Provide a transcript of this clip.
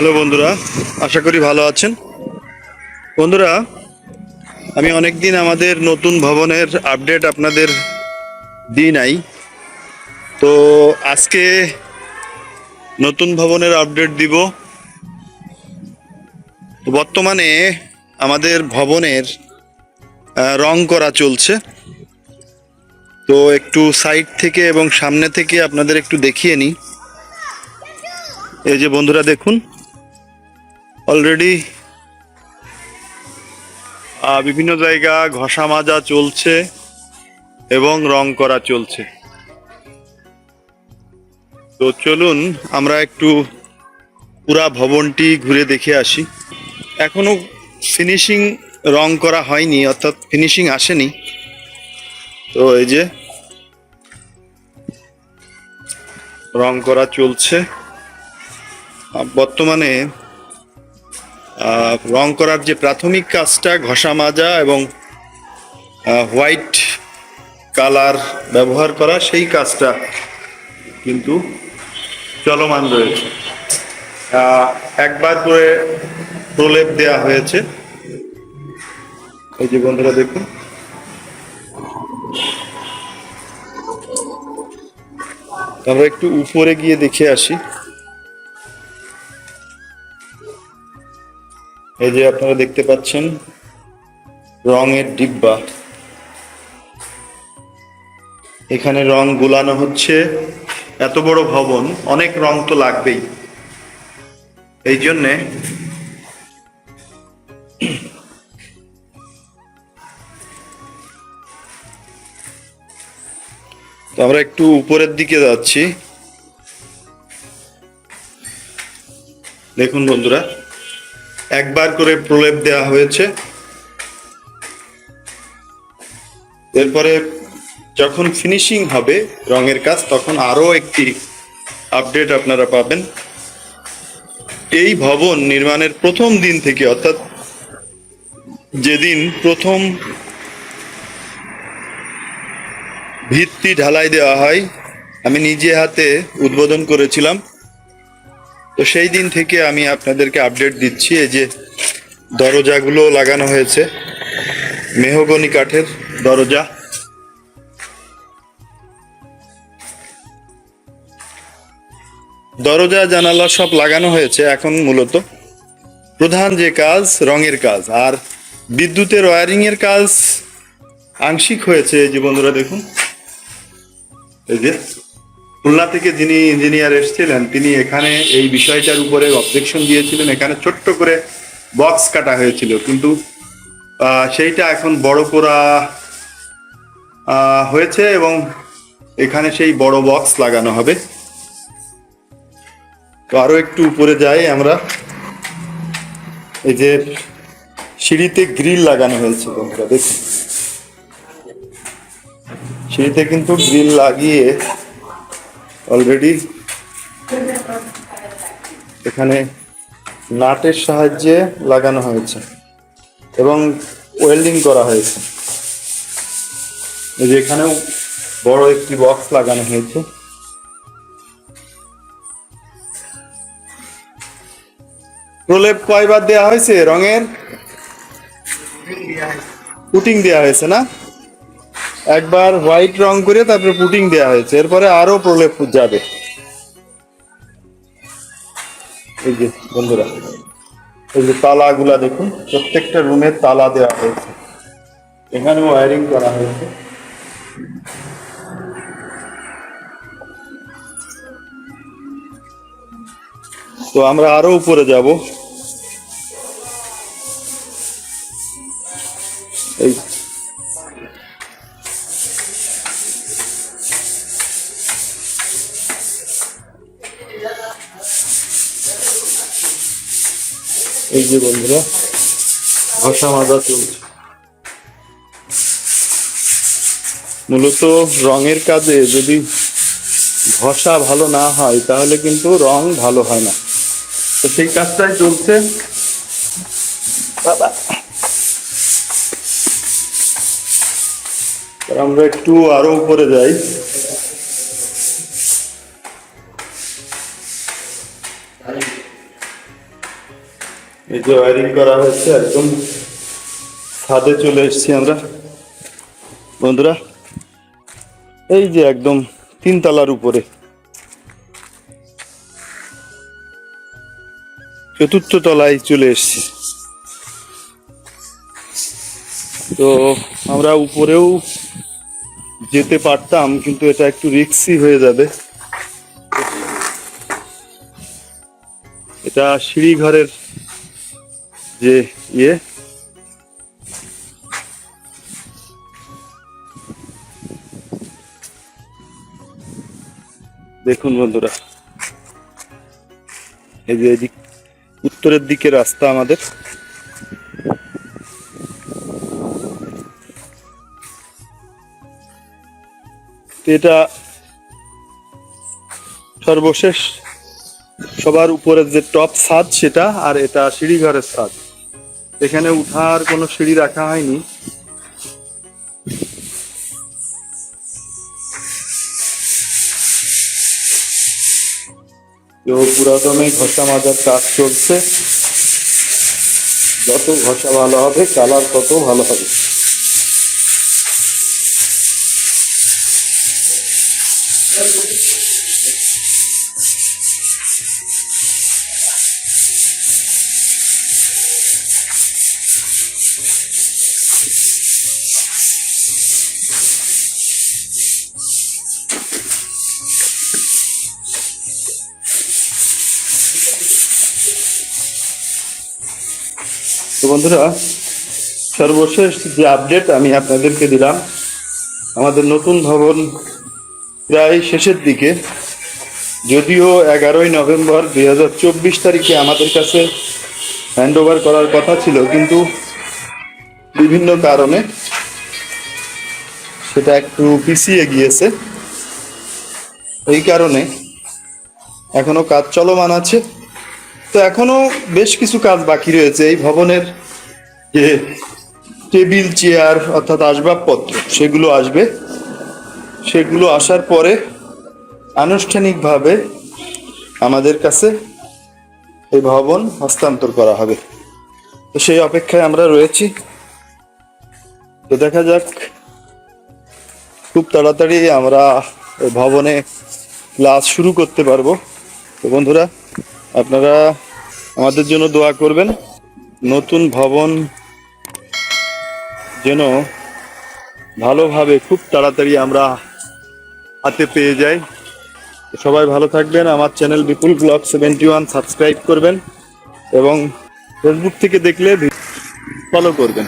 Hello বন্ধুরা, আশা করি ভালো আছেন। বন্ধুরা, আমি অনেক দিন আমাদের নতুন ভবনের আপডেট আপনাদের দিই নাই। তো আজকে নতুন ভবনের আপডেট দিব। বর্তমানে আমাদের ভবনের রং করা চলছে। তো একটু সাইড থেকে এবং সামনে থেকে আপনাদের একটু দেখিয়ে নিই। এই যে বন্ধুরা দেখুন অলরেডি বিভিন্ন জায়গা ঘষা মাজা চলছে এবং রং করা চলছে। তো চলুন আমরা একটু পুরা ভবনটি ঘুরে দেখে আসি। এখনও ফিনিশিং রং করা হয়নি, অর্থাৎ ফিনিশিং আসেনি। তো এই যে, রং করা চলছে। বর্তমানে রং করার যে প্রাথমিক কাজটা ঘষা মাজা এবং হোয়াইট কালার ব্যবহার করা, সেই কাজটা কিন্তু চলমান রয়েছে। একবার করে প্রলেপ দেয়া হয়েছে। এই যে বন্ধুরা দেখুন। আমরা একটু উপরে গিয়ে দেখে আসি। এই যে আপনারা দেখতে পাচ্ছেন, রঙের ডিব্বা। এখানে রং গুলানো হচ্ছে। এত বড় ভবন, অনেক রং তো লাগবেই। এই জন্যে আমরা একটু উপরের দিকে যাচ্ছি। দেখুন বন্ধুরা একবার করে প্রলেপ দেওয়া হয়েছে। এরপরে যখন ফিনিশিং হবে রঙের কাজ, তখন আরও একটি আপডেট আপনারা পাবেন। এই ভবন নির্মাণের প্রথম দিন থেকে, অর্থাৎ যেদিন প্রথম ভিত্তি ঢালাই দেওয়া হয়, আমি নিজে হাতে উদ্বোধন করেছিলাম। তো সেই দিন থেকে আমি আপনাদেরকে আপডেট দিচ্ছি, এই যে দরজাগুলো লাগানো হয়েছে। মেহগনি কাঠের দরজা। দরজা, জানালা সব লাগানো হয়েছে এখন মূলত। প্রধান যে কাজ, রঙের কাজ। আর বিদ্যুতের ওয়ারিং এর কাজ আংশিক হয়েছে। এই যে বন্ধুরা দেখুন। এই যে খুলনা থেকে যিনি ইঞ্জিনিয়ার এসেছিলেন, তিনি এখানে এই বিষয়টার উপরে অবজেকশন দিয়েছিলেন। এখানে ছোট্ট করে বক্স কাটা হয়েছিল। কিন্তু সেইটা এখন বড় করা হয়েছে এবং এখানে সেই বড় বক্স লাগানো হবে। তো আরও একটু উপরে যাই আমরা। এই যে সিঁড়িতে গ্রিল লাগানো হয়েছে বন্ধুরা, দেখুন। সিঁড়িতে কিন্তু গ্রিল লাগিয়ে অলরেডি এখানে নাটের সাহায্যে লাগানো হয়েছে এবং ওয়েল্ডিং করা হয়েছে। এই যে এখানেও বড় একটি বক্স লাগানো হয়েছে। প্রলেপ কয়বার দেওয়া হয়েছে? রঙের? পুটিং দেওয়া হয়েছে না? একবার হোয়াইট রং করে তারপরে পুটিং দেওয়া হয়েছে। এরপরে আরও প্রলেপ যাবে। এই যে বন্ধুরা, এই যে তালাগুলা দেখুন, প্রত্যেকটা রুমের তালা দেওয়া হয়েছে। এখানে ওয়ারিং করা হয়েছে। তো আমরা আরও উপরে যাব। এই যে বন্ধুরা, ঘষা মাজা চলছে। মূলত রঙের কাজে যদি ঘষা ভালো না হয়, তাহলে কিন্তু রং ভালো হয় না। তো সেই কাজটাই চলছে। বাবা। আমরা একটু আরও উপরে যাই। এই যে ওয়ারিং করা হয়েছে, একদম ছাদে চলে এসেছি আমরা। বন্ধুরা, এই যে একদম তিন তিনতলার উপরে। চতুর্থ তলায় চলে এসেছি। তো আমরা উপরেও যেতে পারতাম, কিন্তু এটা একটু রিক্সি হয়ে যাবে। এটা সিঁড়ি ঘরের যে ইয়ে? দেখুন বন্ধুরা, এই যে এদিক, উত্তরের দিকে রাস্তা আমাদের। এটা সর্বশেষ, সবার উপরের যে টপ ছাদ সেটা, আর এটা সিঁড়িঘরের ছাদ এখানে উঠার কোনো সিঁড়ি রাখা হয়নি। তো ঘষা মাজার কাজ চলছে। যত ঘষা ভালো হবে, কালার তত ভালো হবে। তো বন্ধুরা, সর্বশেষ যে আপডেট আমি আপনাদেরকে দিলাম, আমাদের নতুন ভবন প্রায় শেষের দিকে, যদিও এগারোই নভেম্বর দুই হাজার চব্বিশ তারিখে আমাদের কাছে হ্যান্ড করার কথা ছিল, কিন্তু বিভিন্ন কারণে সেটা একটু পিছিয়ে গিয়েছে। এই কারণে এখনও কাজ চলমান আছে। তো এখনও বেশ কিছু কাজ বাকি রয়েছে। এই ভবনের যে টেবিল, চেয়ার অর্থাৎ আসবাবপত্র, সেগুলো আসবে। সেগুলো আসার পরে আনুষ্ঠানিকভাবে আমাদের কাছে এই ভবন হস্তান্তর করা হবে। তো সেই অপেক্ষায় আমরা রয়েছি। তো দেখা যাক। খুব তাড়াতাড়ি আমরা ভবনে ক্লাস শুরু করতে পারব। তো বন্ধুরা, আপনারা আমাদের জন্য দোয়া করবেন। নতুন ভবন যেন ভালোভাবে খুব তাড়াতাড়ি আমরা হাতে পেয়ে যাই। সবাই ভালো থাকবেন। আমার channel Bipul blog seventy one subscribe করবেন এবং ফেসবুক থেকে দেখলে ফলো করবেন।